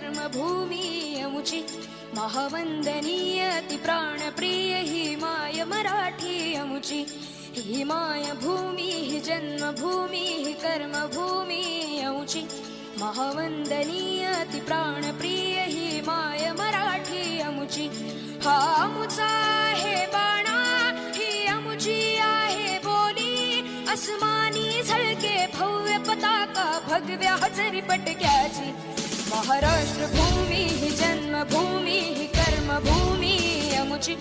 मायभूमी जन्मभूमी कर्मभूमी अमुची महावंदनीय प्राणप्रिय ही माय मराठी अमुची ही भूमिः जन्मभूमी कर्मभूमी अमुची महावंदनीय प्राणप्रिय ही माय मराठी अमुची हा अमुचा आहे बाणा ही अमुची आहे बोली अस्मानी झळके भव्य पताका भगव्या हजरी पटक्याची। महाराष्ट्र भूमी ही जन्मभूमी ही कर्मभूमी अमुची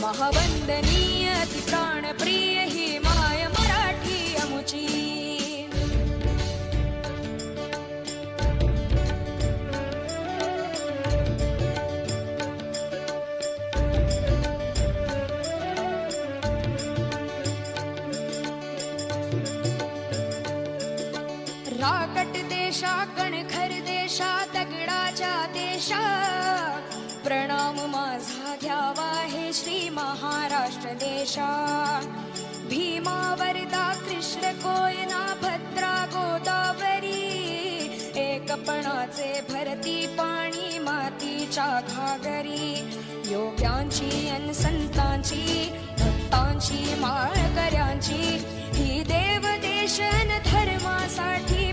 महावंदनीय ती प्राणप्रिय ही माय मराठी अमुची। राकट देशा कणखर देशा दगडाच्या देशा प्रणाम माझा घ्यावा हे श्री महाराष्ट्र देशा भीमा वरदा कृष्ण कोयना भद्रा गोदावरी. एकपणाचे भरती पाणी मातीच्या घागरी. योग्यांची अन संतांची भक्तांची माळकऱ्यांची. ही देव देशन धर्मासाठी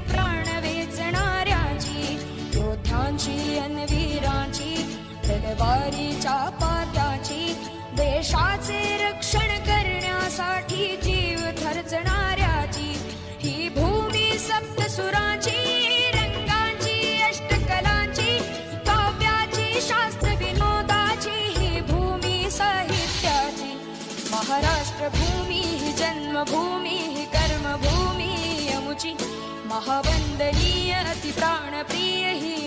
योद्ध्यांची अन वीरांची तलवारीच्या पात्याची देशाचे रक्षण करण्यासाठी जीव खर्चणाऱ्याची ही भूमी सप्तसुराची, रंगांची, अष्टकलांची, काव्याची शास्त्र विनोदाची ही भूमी महाराष्ट्र भूमी ही जन्मभूमी ही अमुची महावंदनीय अति प्राणप्रिय ही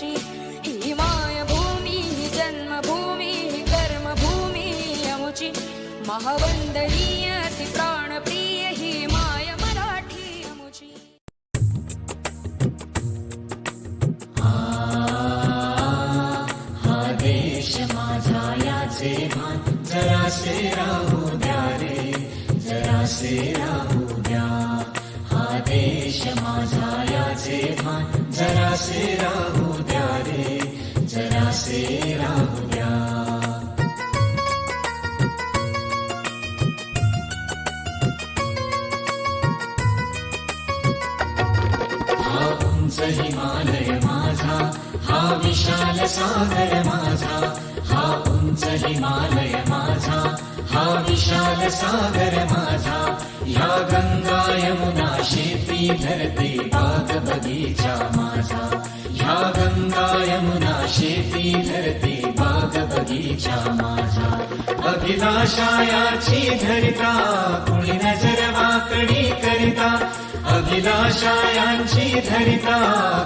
माय ही मायभूमी ही जन्मभूमी ही कर्मभूमी अमुची. महावंदनीय प्राणप्रिय ही माय मराठी अमुची. हा देश माझा याचे भान. जरासे राहू द्या रे जरासे उंच हिमालय माझा. हा विशाल सागर माझा. हा उंच हिमालय माझा. हा विशाल सागर माझा. या गंगा यमुना शेती धरते बाग बगीचा माझा. ह्या गंगा यमुना शेती धरते बाग बगीचा माझा. अभिलाषायाची धरिता कुणी नजर वाकडी करिता. अभिलाषायांची धरिता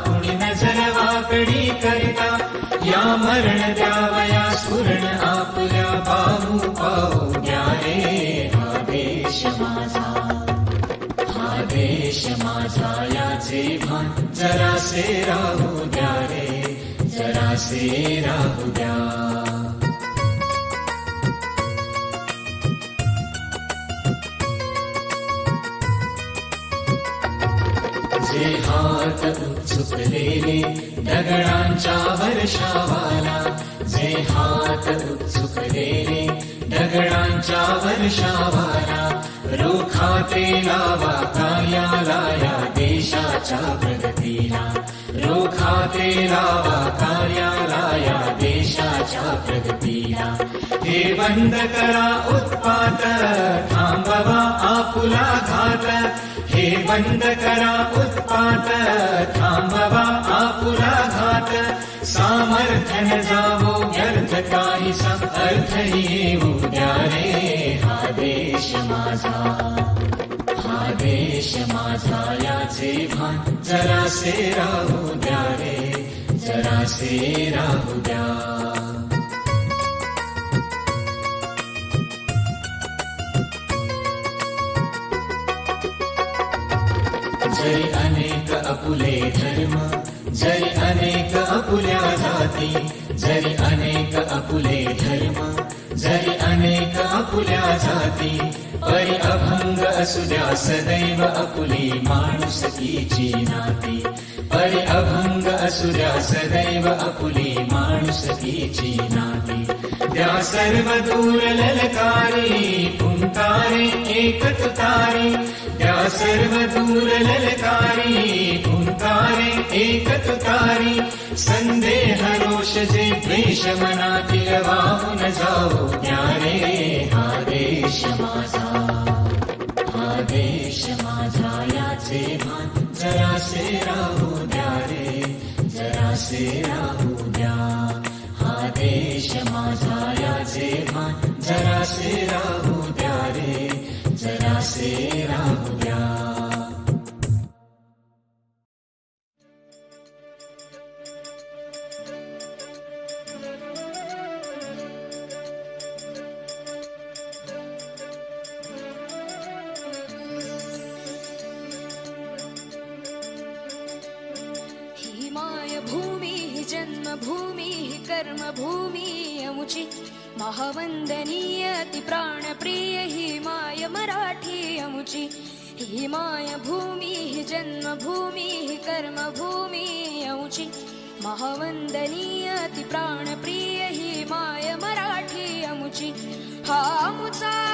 कुणी नजर वाकडी करिता. या मरण द्यावया सुरण आपल्या बाहू पाहू द्या रे. हा देश माझा हा देश माझा याचे भान जरासे राहू द्या रे. जरासे राहू द्या. माझे हात उत्सुकलेले दगडांच्या वर्षावाला. जे हात उत्सुकलेले दगडांच्या वर्षावाला. रोखाते लावा काया लाया. देशाच्या प्रगतीला रोखाते लावा कार्याला देशाच्या प्रगतीला. हे बंद करा उत्पात थांबवा आपुला घात. हे बंद करा उत्पात थांबवा आपुला घात. सामर्थ्यन जावो व्यर्थ काही सम अर्थ येऊ द्या रे हा देश माझा. हा देश माझा याचे भान जरासे राहू द्या रे जरासे राहू द्या. जरी अनेक अपुले धर्म जरी अनेक अपुल्या जाती जरी अनेक अपुले धर्म जरी अनेक अपुल्या जाती. सुजा सदैव अकुली मानुष की चीनाती पर अभंग असुजा सदैव अकुली मानुष की चीनाती या सर्वदूर ललकारी पुंकारे एकत तारी या सर्वदूर ललकारी पुंकारे एकत तारी संदेह रोष जे द्वेष मना तिलवाहु न जाओ ज्ञाने हारे, क्षमा देश माझा याचे भान. जरासे राहू द्या रे. जरासे राहू द्या. हा देश माझा याचे भान. जरासे राहू द्या रे. जरासे राहू द्या भूमी जन्मभूमी ही कर्मभूमी अमुची महावंदनीय ती प्राणप्रिय ही माय मराठी अमुची ही माय भूमी ही जन्मभूमी ही कर्मभूमी अमुची महावंदनीय ती प्राणप्रिय ही माय मराठी अमुची हा अमुचा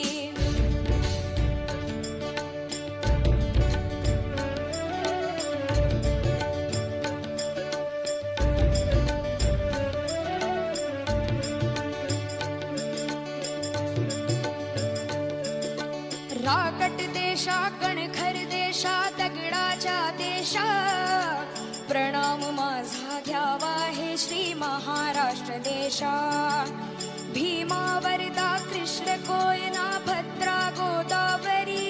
देशा कणखर देशा दगडाच्या देशा. प्रणाम माझा घ्यावा हे श्री महाराष्ट्र देशा. भीमा वरदा कृष्ण कोयना भद्रा गोदावरी.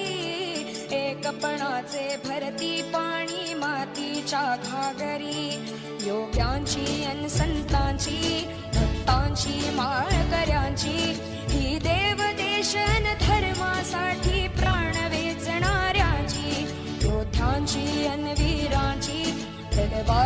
एकपणाचे भरती पाणी मातीच्या घागरी. योग्यांची अन संतांची भक्तांची माळकऱ्यांची. ही देव देशन धर्मासाठी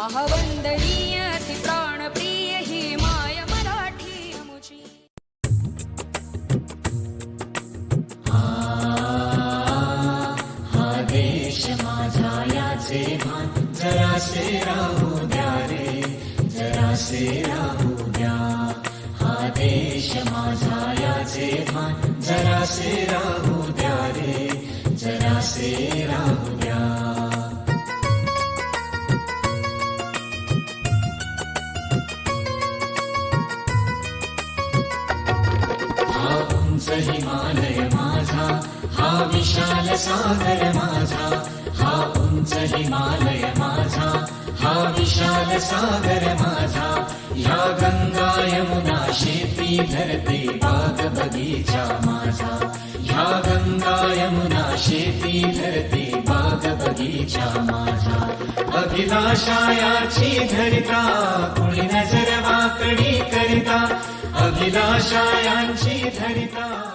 महावंदनीय प्राणप्रिय ही माय मराठी अमुची हा देश माझा याचे भान, जरासे राहू द्या रे, जरासे राहू द्या. हा देश माझा याचे भान, जरासे राहू द्या रे, जरासे राहू द्या. हिमालय माझा, हा विशाल सागर माझा, हा उंच हिमालय माझा, हा विशाल सागर माझा, या गंगा यमुना शेती धरते बाग बगीचा माझा ह्या गंगा यमुना शेती धरते बाग बगीचा माझा, अभिलाषायाची धरिता, कुणी नज़र वाकडी करिता, अभिलाषायांची धरिता.